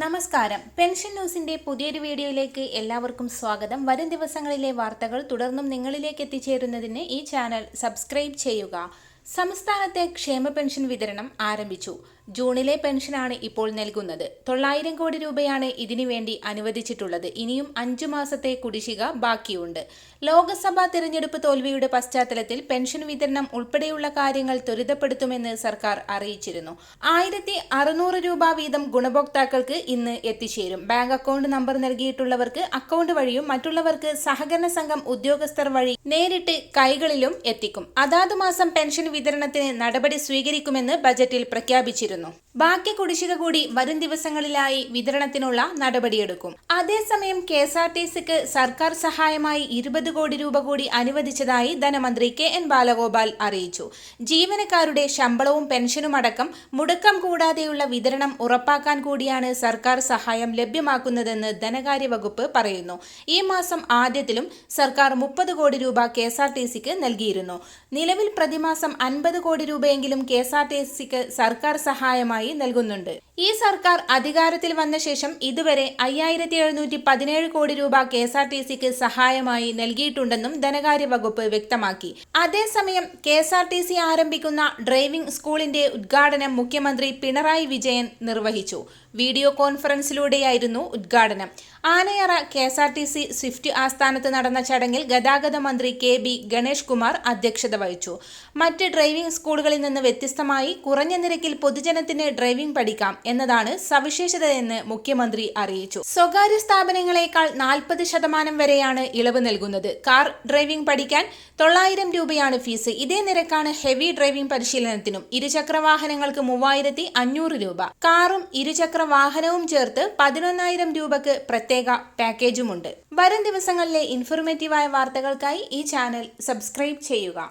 നമസ്കാരം. പെൻഷൻ ന്യൂസിന്റെ പുതിയൊരു വീഡിയോയിലേക്ക് എല്ലാവർക്കും സ്വാഗതം. വരും ദിവസങ്ങളിലെ വാർത്തകൾ തുടർന്നും നിങ്ങളിലേക്ക് എത്തിച്ചേരുന്നതിന് ഈ ചാനൽ സബ്സ്ക്രൈബ് ചെയ്യുക. സംസ്ഥാനത്തെ ക്ഷേമ പെൻഷൻ വിതരണം ആരംഭിച്ചു. ജൂണിലെ പെൻഷനാണ് ഇപ്പോൾ നൽകുന്നത്. തൊള്ളായിരം കോടി രൂപയാണ് ഇതിനുവേണ്ടി അനുവദിച്ചിട്ടുള്ളത്. ഇനിയും അഞ്ചു മാസത്തെ കുടിശ്ശിക ബാക്കിയുണ്ട്. ലോക്സഭാ തിരഞ്ഞെടുപ്പ് തോൽവിയുടെ പശ്ചാത്തലത്തിൽ പെൻഷൻ വിതരണം ഉൾപ്പെടെയുള്ള കാര്യങ്ങൾ ത്വരിതപ്പെടുത്തുമെന്ന് സർക്കാർ അറിയിച്ചിരുന്നു. ആയിരത്തി അറുന്നൂറ് രൂപ വീതം ഗുണഭോക്താക്കൾക്ക് ഇന്ന് എത്തിച്ചേരും. ബാങ്ക് അക്കൗണ്ട് നമ്പർ നൽകിയിട്ടുള്ളവർക്ക് അക്കൗണ്ട് വഴിയും മറ്റുള്ളവർക്ക് സഹകരണ സംഘം ഉദ്യോഗസ്ഥർ വഴി നേരിട്ട് കൈകളിലും എത്തിക്കും. അതാതു മാസം പെൻഷൻ വിതരണത്തിന് നടപടി സ്വീകരിക്കുമെന്ന് ബജറ്റിൽ പ്രഖ്യാപിച്ചിരുന്നു. ബാക്കി കുടിശ്ശിക കൂടി വരും ദിവസങ്ങളിലായി വിതരണത്തിനുള്ള നടപടിയെടുക്കും. അതേസമയം കെ എസ് ആർ ടി സിക്ക് സർക്കാർ സഹായമായി ഇരുപത് കോടി രൂപ കൂടി അനുവദിച്ചതായി ധനമന്ത്രി കെ എൻ ബാലഗോപാൽ അറിയിച്ചു. ജീവനക്കാരുടെ ശമ്പളവും പെൻഷനും അടക്കം മുടക്കം കൂടാതെയുള്ള വിതരണം ഉറപ്പാക്കാൻ കൂടിയാണ് സർക്കാർ സഹായം ലഭ്യമാക്കുന്നതെന്ന് ധനകാര്യ വകുപ്പ് പറയുന്നു. ഈ മാസം ആദ്യത്തിലും സർക്കാർ മുപ്പത് കോടി രൂപ കെ എസ് ആർ ടി സിക്ക് നൽകിയിരുന്നു. നിലവിൽ പ്രതിമാസം അൻപത് കോടി രൂപയെങ്കിലും കെ എസ് ആർ ടി സിക്ക് സർക്കാർ സഹായമായി നൽകുന്നുണ്ട്. ഈ സർക്കാർ അധികാരത്തിൽ വന്ന ശേഷം ഇതുവരെ അയ്യായിരത്തി എഴുന്നൂറ്റി പതിനേഴ് കോടി രൂപ കെ എസ് ആർ ടി സിക്ക് സഹായമായി നൽകിയിട്ടുണ്ടെന്നും ധനകാര്യ വകുപ്പ് വ്യക്തമാക്കി. അതേസമയം K S R T C ആരംഭിക്കുന്ന ഡ്രൈവിംഗ് സ്കൂളിന്റെ ഉദ്ഘാടനം മുഖ്യമന്ത്രി പിണറായി വിജയൻ നിർവഹിച്ചു. വീഡിയോ കോൺഫറൻസിലൂടെയായിരുന്നു ഉദ്ഘാടനം. Anayara K S R T C Swift ആസ്ഥാനത്ത് നടന്ന ചടങ്ങിൽ ഗതാഗത മന്ത്രി കെ ബി ഗണേഷ് കുമാർ അധ്യക്ഷത വഹിച്ചു. മറ്റ് ഡ്രൈവിംഗ് സ്കൂളുകളിൽ നിന്ന് വ്യത്യസ്തമായി കുറഞ്ഞ നിരക്കിൽ പൊതുജനത്തിന് ഡ്രൈവിംഗ് പഠിക്കാം എന്നതാണ് സവിശേഷതയെന്ന് മുഖ്യമന്ത്രി അറിയിച്ചു. സ്വകാര്യ സ്ഥാപനങ്ങളെക്കാൾ നാൽപ്പത് ശതമാനം വരെയാണ് ഇളവ് നൽകുന്നത്. കാർ ഡ്രൈവിംഗ് പഠിക്കാൻ തൊള്ളായിരം രൂപയാണ് ഫീസ്. ഇതേ നിരക്കാണ് ഹെവി ഡ്രൈവിംഗ് പരിശീലനത്തിനും ഇരുചക്ര വാഹനങ്ങൾക്ക് മൂവായിരത്തി അഞ്ഞൂറ് രൂപ. കാറും ഇരുചക്ര വാഹനവും ചേർത്ത് പതിനൊന്നായിരം രൂപക്ക് പ്രത്യേക പാക്കേജുമുണ്ട്. വരും ദിവസങ്ങളിലെ ഇൻഫോർമേറ്റീവായ വാർത്തകൾക്കായി ഈ ചാനൽ സബ്സ്ക്രൈബ് ചെയ്യുക.